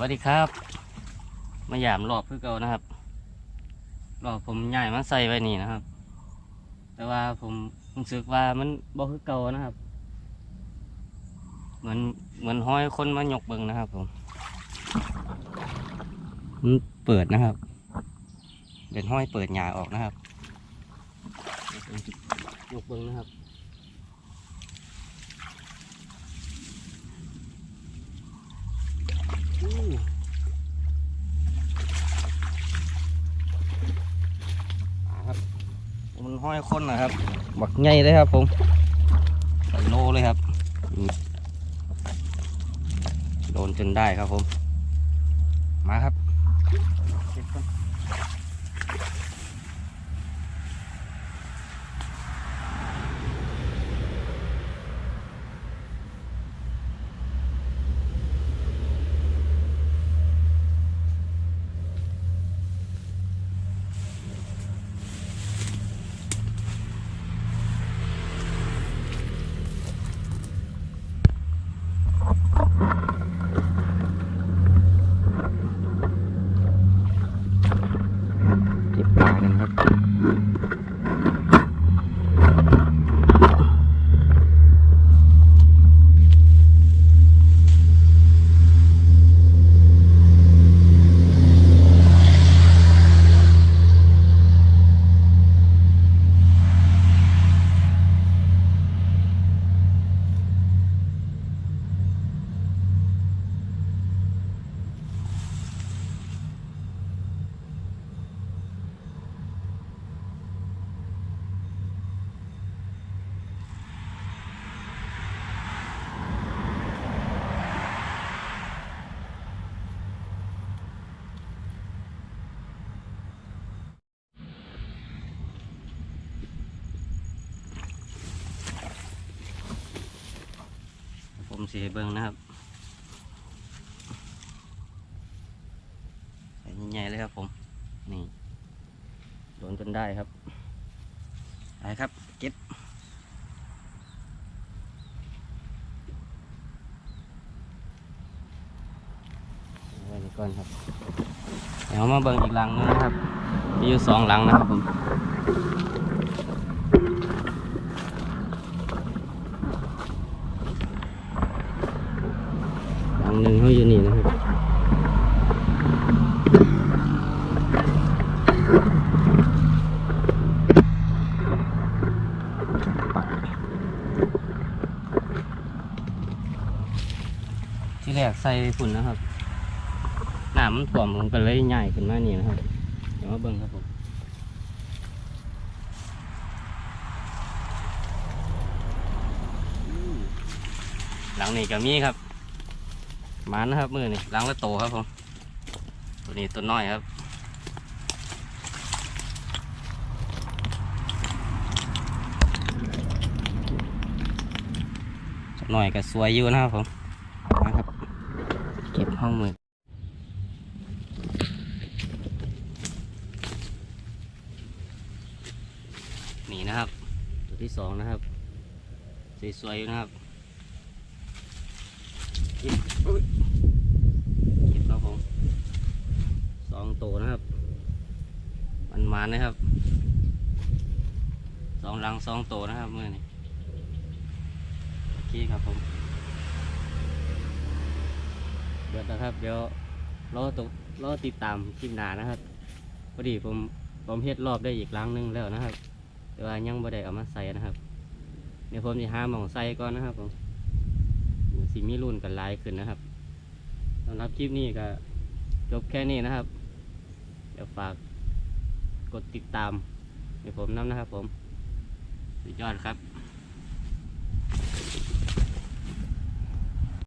วัสดีครับ มาหยามรอบเพื่อเก่านะครับรอบผมย้ายมาใส่ไว้นี่นะครับ แต่ว่าผมรู้สึกว่ามันบ่คือเก่านะครับ เหมือนเหมือนห้อยคนมาหยกเบิงนะครับผมมันเปิดนะครับเป็นห้อยเปิดหยาออกนะครับยกเบิงนะครับ อู้อ่าครับ มันห้อยคนนะครับ บักใหญ่เลยครับผมใส่โลเลยครับอืมโดนจนได้ครับผม มาครับ ผมสีเบิ้งนะครับใส่ใหญ่ๆเลยครับผม นี่โดนจนได้ครับไปครับเก็บไว้ก่อนครับ เดี๋ยวมาเบิ่งอีกหลังนึงนะครับ มีอยู่สองหลังนะครับผม หลังหนึ่งเขาอยู่นี่นะครับ ที่แรกใส่ฝุ่นนะครับหน้ำมันถ่วมลงไปเลยใหญ่ขึ้นมานี่นะครับ เดี๋ยวมาเบิ่งครับผมหลังนี้ก็มีครับมานะครับมือนี่หลังละโตครับผมตัวนี้ตัวน้อยครับหน่อยก็สวยอยู่นะครับผมมาครับ เก็บห้องมือนี่นะครับ ตัวที่สองนะครับ สวยๆอยู่นะครับเก็บเก็บครับผมสองตัวนะครับ มันมานะครับสองหลังสองตัวนะครับเมื่อนี้โอเคครับผม เดี๋ยวนะครับ เดี๋ยวรอตกรอติดตามคลิปหน้านะครับพอดีผมผมเฮ็ดรอบได้อีกหลังหนึงแล้วนะครับ แต่ว่ายังบ่ได้เอามาใส่นะครับเดี๋ยวผมจะหาหมองใส่ก่อนนะครับผมสีมีรุ่นกันลายขึ้นนะครับสำหรับคลิปนี้ก็จบแค่นี้นะครับ เดี๋ยวฝากกดติดตามให้ผมน้ำนะครับผม สุดยอดครับ